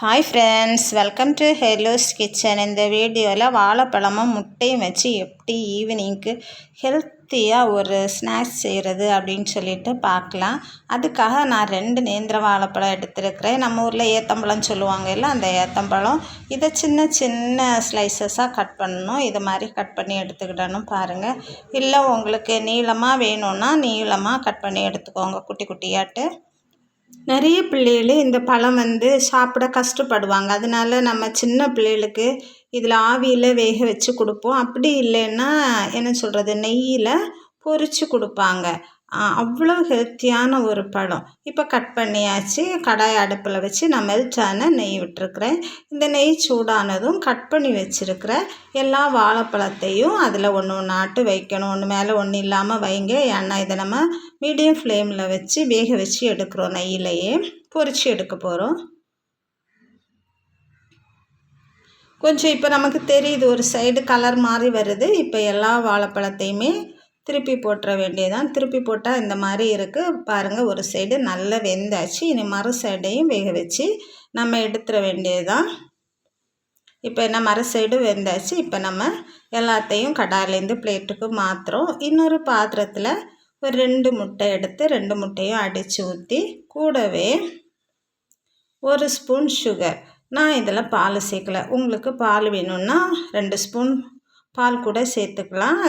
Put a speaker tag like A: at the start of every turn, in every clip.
A: Hi friends welcome to hello's kitchen இந்த வீடியோவில் வாழைப்பழமும் முட்டையும் வச்சு எப்படி ஈவினிங்க்கு ஹெல்த்தியாக ஒரு ஸ்நாக்ஸ் செய்கிறது அப்படின்னு சொல்லிட்டு பார்க்கலாம். அதுக்காக நான் ரெண்டு நேந்திர வாழைப்பழம் எடுத்துருக்கிறேன். நம்ம ஊரில் ஏத்தம்பழம் சொல்லுவாங்க இல்லை அந்த ஏத்தம்பழம். இதை சின்ன சின்ன ஸ்லைசஸாக கட் பண்ணணும். இது மாதிரி கட் பண்ணி எடுத்துக்கிடணும் பாருங்கள் இல்லை உங்களுக்கு நீளமாக வேணும்னா நீளமாக கட் பண்ணி எடுத்துக்கோங்க. குட்டி குட்டியாட்டு. நிறைய பிள்ளைகள் இந்த பழம் வந்து சாப்பிட கஷ்டப்படுவாங்க. அதனால நம்ம சின்ன பிள்ளைகளுக்கு இதில் ஆவியில் வேக வச்சு கொடுப்போம். அப்படி இல்லைன்னா என்ன சொல்கிறது நெய்யில் பொரித்து கொடுப்பாங்க. அவ்வளோ ஹெல்த்தியான ஒரு பழம். இப்போ கட் பண்ணியாச்சு. கடாய் அடுப்பில் வச்சு நான் மெல்ட்டான நெய் விட்டுருக்குறேன். இந்த நெய் சூடானதும் கட் பண்ணி வச்சுருக்கிற எல்லா வாழைப்பழத்தையும் அதில் ஒன்று ஒன்று ஆட்டு வைக்கணும். ஒன்று மேலே ஒன்று இல்லாமல் வைங்க. ஏன்னா இதை நம்ம மீடியம் ஃப்ளேமில் வச்சு வேக வச்சு எடுக்கிறோம் நெய்யிலையே. பொறிச்சு எடுக்க போகிறோம். கொஞ்சம் இப்போ நமக்கு தெரியுது ஒரு சைடு கலர் மாதிரி வருது. இப்போ எல்லா வாழைப்பழத்தையுமே திருப்பி போட்டுற வேண்டியதான் திருப்பி போட்டால் இந்த மாதிரி இருக்குது பாருங்கள் ஒரு சைடு நல்லா வெந்தாச்சு. இனி மறு சைடையும் வேக வச்சு நம்ம எடுத்துட வேண்டியதுதான். இப்போ என்ன மறு சைடு வெந்தாச்சு. இப்போ நம்ம எல்லாத்தையும் கடாயிலேருந்து பிளேட்டுக்கு மாற்றுறோம் இன்னொரு பாத்திரத்தில் ஒரு ரெண்டு முட்டை எடுத்து ரெண்டு முட்டையும் அடித்து ஊற்றி கூடவே ஒரு ஸ்பூன் சுகர் நான் இதில் பால் சேர்க்கலை. உங்களுக்கு பால் வேணும்னா ரெண்டு ஸ்பூன் பால் கூட சேர்த்துக்கலாம்.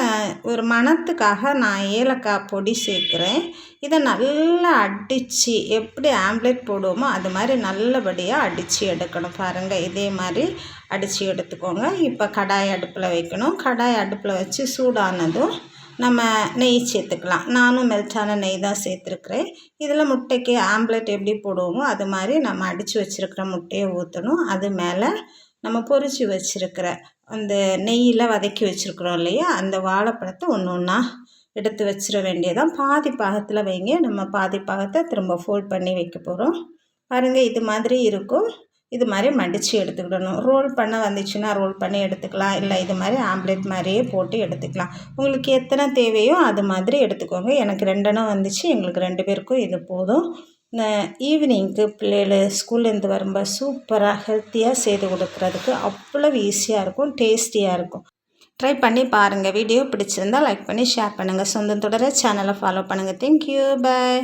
A: ஒரு மணத்துக்காக நான் ஏலக்காய் பொடி சேர்க்குறேன். இதை நல்லா அடித்து எப்படி ஆம்லேட் போடுவோமோ அது மாதிரி நல்லபடியாக அடித்து எடுக்கணும். பாருங்கள் இதே மாதிரி அடித்து எடுத்துக்கோங்க. இப்போ கடாய் அடுப்பில் வைக்கணும். கடாய் அடுப்பில் வச்சு சூடானதும் நம்ம நெய் சேர்த்துக்கலாம். நானும் மெல்ட்டான நெய் தான் சேர்த்துருக்குறேன். இதில் முட்டைக்கு ஆம்லெட் எப்படி போடுவோமோ அது மாதிரி நம்ம அடித்து வச்சுருக்கிற முட்டையை ஊற்றணும் அது மேலே நம்ம பொறிச்சு வச்சுருக்கிற அந்த நெய்யில் வதக்கி வச்சுருக்குறோம் இல்லையா? அந்த வாழைப்பழத்தை ஒன்று ஒன்றா எடுத்து வச்சிட வேண்டியதான் பாதி பாகத்தில் வைங்க. நம்ம பாதி பாகத்தை திரும்ப ஃபோல்ட் பண்ணி வைக்க போகிறோம் பாருங்கள் இது மாதிரி இருக்கும். இது மாதிரி மடித்து எடுத்துக்கிடணும். ரோல் பண்ண வந்துச்சுன்னா ரோல் பண்ணி எடுத்துக்கலாம். இல்லை இது மாதிரி ஆம்லேட் மாதிரியே போட்டு எடுத்துக்கலாம். உங்களுக்கு எத்தனை தேவையோ அது மாதிரி எடுத்துக்கோங்க. எனக்கு ரெண்டெண்ணம் வந்துச்சு. எங்களுக்கு ரெண்டு பேருக்கும் இது போதும். ஈவினிங்க்கு பிள்ளைகள் ஸ்கூல்லேருந்து வரும்போது சூப்பராக ஹெல்த்தியாக செய்து கொடுக்குறதுக்கு அவ்வளோ ஈஸியாக இருக்கும். டேஸ்டியாக இருக்கும். ட்ரை பண்ணி பாருங்கள் வீடியோ பிடிச்சிருந்தால் லைக் பண்ணி ஷேர் பண்ணுங்கள் சொந்தம் தொடர சேனலை ஃபாலோ பண்ணுங்கள் தேங்க்யூ பாய்